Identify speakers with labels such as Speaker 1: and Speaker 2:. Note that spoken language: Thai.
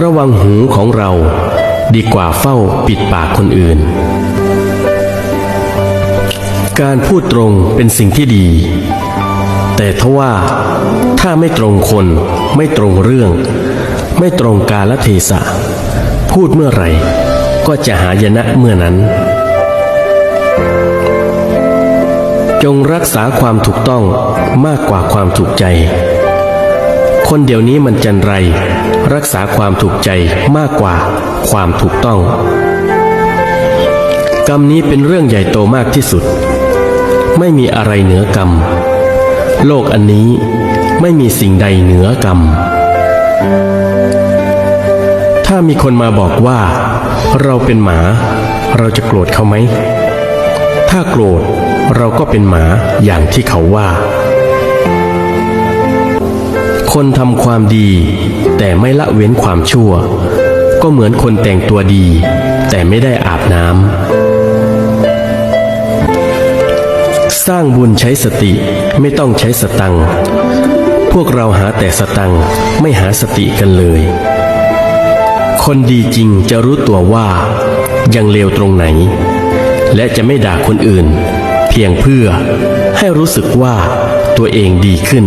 Speaker 1: ระวังหูของเรา ดีกว่าเฝ้าปิดปากคนอื่น การพูดตรงเป็นสิ่งที่ดี แต่ทว่าถ้าไม่ตรงคน ไม่ตรงเรื่อง ไม่ตรงกาลเทศะ พูดเมื่อไหร่ ก็จะหายนะเมื่อนั้น จงรักษาความถูกต้องมากกว่าความถูกใจ คนเดี๋ยวนี้มันจันไร รักษาความถูกใจมากกว่าความถูกต้อง กรรมนี้เป็นเรื่องใหญ่โตมากที่สุด ไม่มีอะไรเหนือกรรม โลกอันนี้ไม่มีสิ่งใดเหนือกรรม ถ้ามีคนมาบอกว่า เราเป็นหมา เราจะโกรธเขาไหม ถ้าโกรธเราก็เป็นหมาอย่างที่เขาว่า คนทำความดี แต่ไม่ละเว้นความชั่ว ก็เหมือนคนแต่งตัวดี แต่ไม่ได้อาบน้ำสร้างบุญใช้สติไม่ต้องใช้สตังพวกเราหาแต่สตังไม่หาสติกันเลย คนดีจริงจะรู้ตัวว่ายังเลวตรงไหน และจะไม่ด่าคนอื่น เพียงเพื่อให้รู้สึกว่าตัวเองดีขึ้น